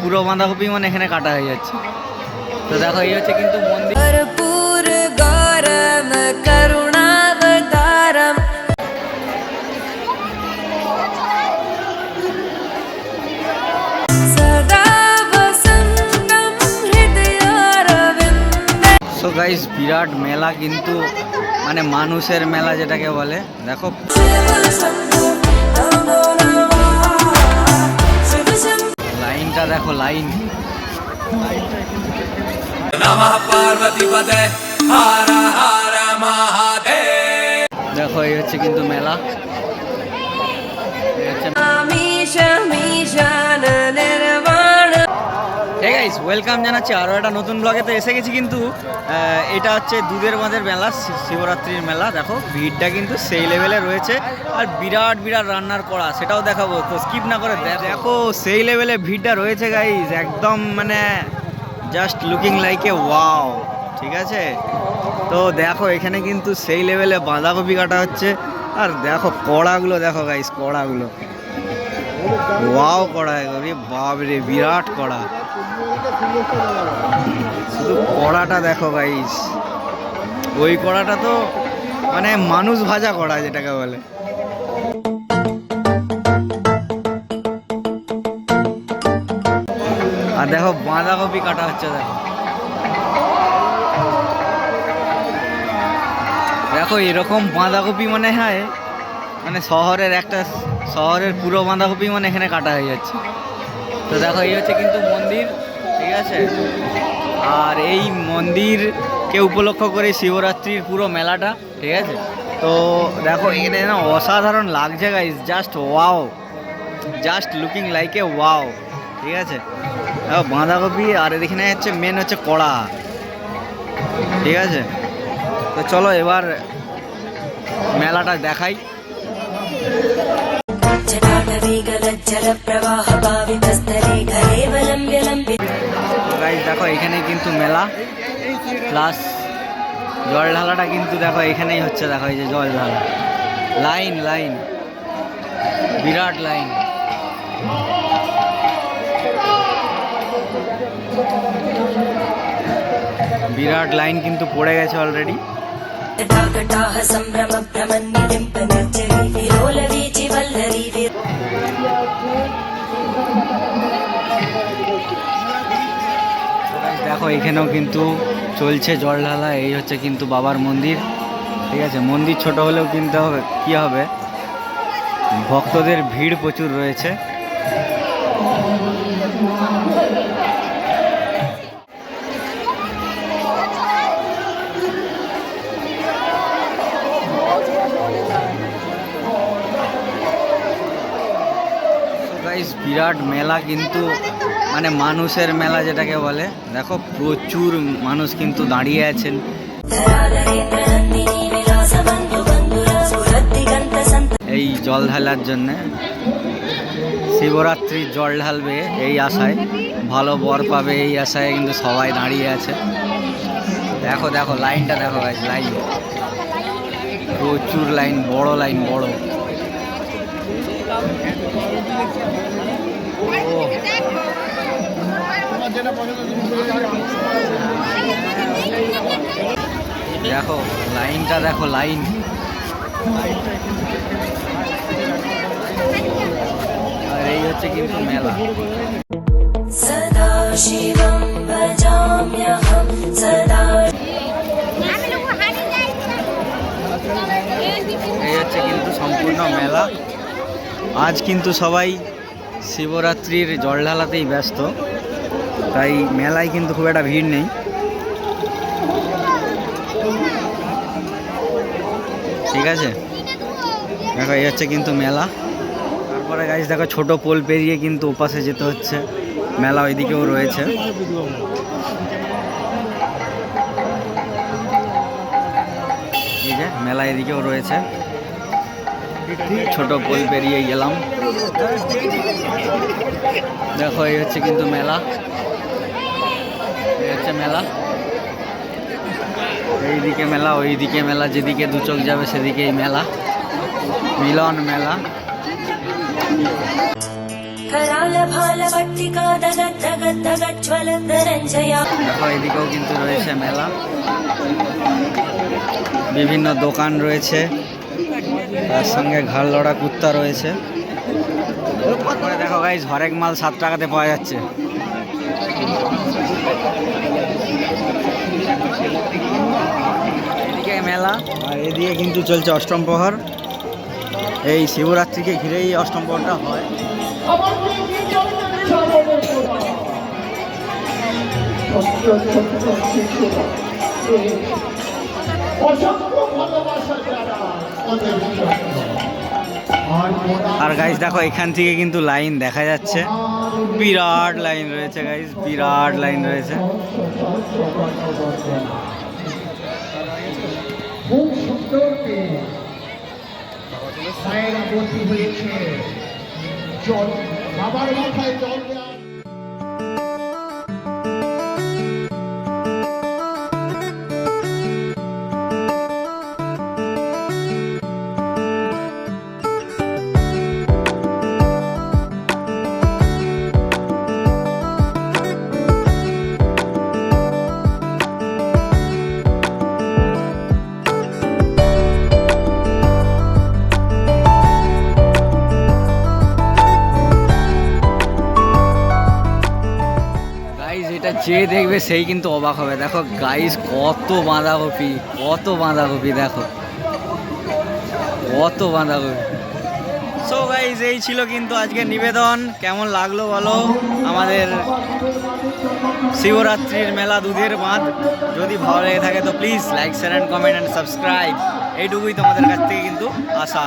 पुरो बांधापि मान एखे काटा हो जाए तो देखो ये मंदिर ट मेला क्यों मान मानुषर मेला जेटा के बोले देखो লাইনটা দেখো লাইন। দেখো এই হচ্ছে কিন্তু মেলা। এই হে গাইস ওয়েলকাম জানাচ্ছি আরও একটা নতুন ব্লগে তো এসে গেছি কিন্তু এটা হচ্ছে দুধের বাঁধের মেলা শিবরাত্রির মেলা। দেখো, ভিড়টা কিন্তু সেই লেভেলে রয়েছে। আর বিরাট বিরাট রান্নার করা সেটাও দেখাবো। তো স্কিপ না করে দেখ- সেই লেভেলে ভিড়টা রয়েছে গাইস একদম মানে just looking like a wow ঠিক আছে? তো দেখো, এখানে কিন্তু সেই লেভেলে বাঁধাকপি কাটা হচ্ছে। আর দেখো, কড়াগুলো, দেখো গাইস কড়াগুলো। ওয়াও কড়া বাবরে বিরাট কড়া। শুধু কড়াটা দেখো গাইস ওই কড়াটা তো মানে মানুষ ভাজা কড়া, যেটাকে বলে। আর দেখো, বাঁধাকপি কাটা হচ্ছে, দেখো। দেখো, এরকম বাঁধাকপি মানে হয় মানে শহরের একটা, শহরের পুরো বাঁধাকপি মানে এখানে কাটা হয়ে যাচ্ছে। তো দেখো, এই হচ্ছে কিন্তু মন্দির। ঠিক আছে আর এই মন্দিরকে উপলক্ষ করে শিবরাত্রির পুরো মেলাটা ঠিক আছে তো দেখো এখানে না অসাধারণ লাগছে guys just wow just looking like a wow ঠিক আছে দেখো বাঁধাকপি আর এখানে হচ্ছে মেন হচ্ছে কড়া ঠিক আছে তো চলো এবার মেলাটা দেখাই जटाटवीगलज्जलप्रवाहभावितस्तरे घरेवलम्ब्य लम्ब्य গাইজ দেখো, এখানে কিন্তু মেলা। প্লাস জল ঢালাটা কিন্তু দেখো, এখানেই হচ্ছে, দেখো, এই যে জল ঢালা। লাইন লাইন বিরাট লাইন বিরাট লাইন কিন্তু পড়ে গেছে অলরেডি দেখো, এখানেও কিন্তু চলছে জল ঢালা, এই হচ্ছে কিন্তু বাবার মন্দির। ঠিক আছে, মন্দির ছোট হলেও কিনতে হবে, কি হবে? ভক্তদের ভিড় প্রচুর রয়েছে। বিরাট মেলা কিন্তু মানে মানুষের মেলা যেটাকে বলে, দেখো প্রচুর মানুষ কিন্তু দাঁড়িয়ে আছেন। এই জল ঢালার জন্যে শিবরাত্রির জল ঢালবে এই আশায়, ভালো বর পাবে এই আশায় কিন্তু সবাই দাঁড়িয়ে আছে। দেখো দেখো, লাইনটা দেখো ভাই লাইন। প্রচুর লাইন, বড় লাইন, বড়। ও। দেখো লাইনটা দেখো লাইন। আর এই হচ্ছে কিন্তু মেলা। এই হচ্ছে কিন্তু সম্পূর্ণ মেলা। আজ কিন্তু সবাই শিবরাত্রির জল ঢালাতেই ব্যস্ত। তাই মেলায় কিন্তু খুব একটা ভিড় নেই। ঠিক আছে? দেখো, এই হচ্ছে কিন্তু মেলা। তারপরে গাছ দেখো, ছোট পোল পেরিয়ে কিন্তু ওপাশে যেতে হচ্ছে। মেলা ওইদিকেও রয়েছে। মেলা এদিকেও রয়েছে। ছোট পোল পেরিয়ে গেলাম। দেখো, এই হচ্ছে কিন্তু মেলা। হচ্ছে মেলা। এইদিকে মেলা ওইদিকে মেলা যেদিকে দু চোখ যাবে সেদিকেই মেলা। মিলন মেলা। দেখো এদিকেও কিন্তু রয়েছে মেলা। বিভিন্ন দোকান রয়েছে। তার সঙ্গে ঘর লড়া কুত্তা রয়েছে। দেখো ভাই হরেক মাল সাত টাকাতে পাওয়া যাচ্ছে। মেলা। আর এদিকে কিন্তু চলছে অষ্টম প্রহর। এই শিবরাত্রিকে ঘিরেই অষ্টম প্রহরটা হয়। আর গাইজ দেখো, এখান থেকে কিন্তু লাইন দেখা যাচ্ছে। বিরাট লাইন রয়েছে গাইজ বিরাট লাইন রয়েছে। খুব সুন্দর দিন মায়েরা হয়েছে। জল বাবার মাথায় জল এটা যে দেখবে সেই কিন্তু অবাক হবে। দেখো গাইস কত বাঁধাকপি কত বাঁধাকপি, দেখো। কত বাঁধাকপি। সো গাইজ এই ছিল কিন্তু আজকের নিবেদন। কেমন লাগল বলো? আমাদের শিবরাত্রির মেলা দুধের বাঁধ। যদি ভালো লেগে থাকে, তো please like share and comment and subscribe এইটুকুই তোমাদের কাছ থেকে কিন্তু আশা।